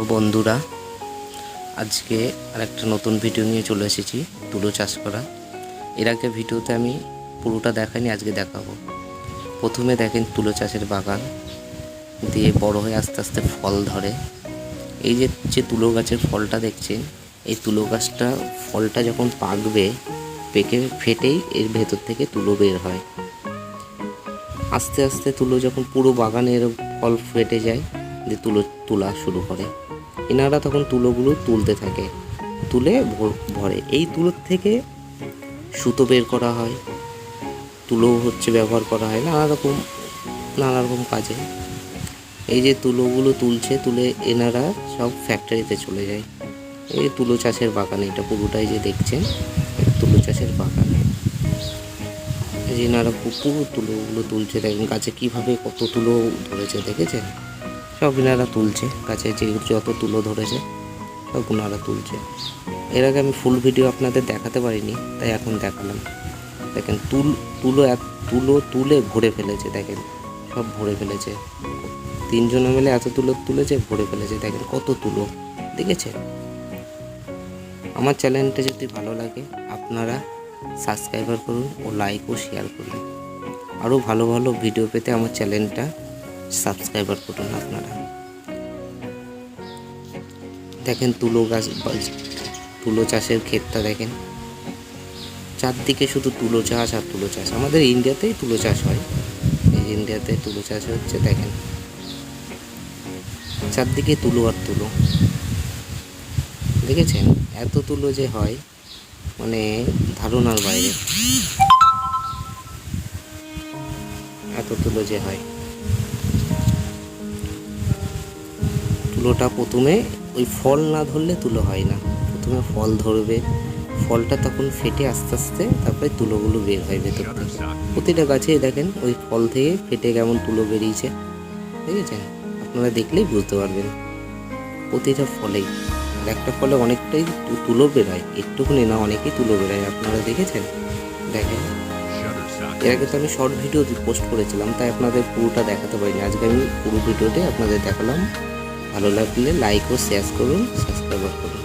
বন্ধুরা, আজকে আরেকটা নতুন ভিডিও নিয়ে চলে এসেছি, তুলো চাষ করা। এর আগে ভিডিওতে আমি পুরোটা দেখাইনি, আজকে দেখাবো। প্রথমে দেখেন তুলো চাষের বাগান, দিয়ে বড় হয়ে আস্তে আস্তে ফল ধরে। এই যে যে তুলো গাছের ফলটা দেখছেন, এই তুলো গাছটা ফলটা যখন পাকবে, পেকে ফেটেই এর ভেতর থেকে তুলো বের হয়। আস্তে আস্তে তুলো যখন পুরো বাগানের ফল ফেটে যায়, দিয়ে তুলো, তোলা শুরু করে। এনারা তখন তুলোগুলো তুলতে থাকে। তুলে ভর- এই তুলোর থেকে সুতো বের করা হয়। তুলো হচ্ছে ব্যবহার করা হয়। নানা রকম নানা রকম কাজে। এই যে তুলোগুলো তুলছে, তুলে এনারা সব ফ্যাক্টরিতে চলে যায়। এই তুলো চাষের বাগান, এটা পুরোটাই যে দেখছেন তুলো চাষের বাগান। এনারা পু- পুরো তুলোগুলো তুলছে, দেখেন গাছে কীভাবে কত তুলো ধরেছে, দেখেছেন? সব এনারা তুলছে কাছে যে যত তুলো ধরেছে, সব ওনারা তুলছে। এর আগে আমি ফুল ভিডিও আপনাদের দেখাতে পারিনি, তাই এখন দেখালাম। দেখেন, তুল, তুলো এক, তুলো তুলে ভরে ফেলেছে, দেখেন, সব ভরে ফেলেছে। তিনজনে মিলে এত তুলো তুলেছে, ভরে ফেলেছে, দেখেন কত তুলো, দেখেছেন? আমার চ্যানেলটা যদি ভালো লাগে, আপনারা সাবস্ক্রাইবার করুন ও লাইক ও শেয়ার করুন। আরও ভালো ভালো ভিডিও পেতে আমার চ্যানেলটা সাবস্ক্রাইবার করুন আপনারা। দেখেন তুলো গাছ, তুলো চাষের ক্ষেতটা দেখেন। চারদিকে শুধু তুলো চাষ আর তুলো চাষ। আমাদের ইন্ডিয়াতেই তুলো চাষ হয়। এই ইন্ডিয়াতে তুলো চাষ হচ্ছে, দেখেন। চারদিকে তুলো আর তুলো। দেখেছেন? এত তুলো যে হয় মানে ধারণার বাইরে। এত তুলো যে হয়। তুলোটা প্রথমে ওই ফল না ধরলে তুলো হয় না। প্রথমে ফল ধরবে, ফলটা তখন ফেটে আস্তে আস্তে তারপরে তুলোগুলো বের হয় ভেতর থেকে। প্রতিটা গাছেই দেখেন ওই ফল থেকে ফেটে কেমন তুলো বেরিয়েছে দেখেছেন আপনারা দেখলেই বুঝতে পারবেন। প্রতিটা ফলেই আর একটা ফলে অনেকটাই তুলো বেরোয়, একটুখানি না, অনেকেই তুলো বেরোয়। আপনারা দেখেছেন? দেখেন। এর আগে তো আমি শর্ট ভিডিও পোস্ট করেছিলাম, তাই আপনাদের পুরোটা দেখাতে পারিনি। আজকে আমি পুরো ভিডিওটাই আপনাদের দেখালাম ভালো লাগলে লাইক ও শেয়ার করুন সাবস্ক্রাইব করুন।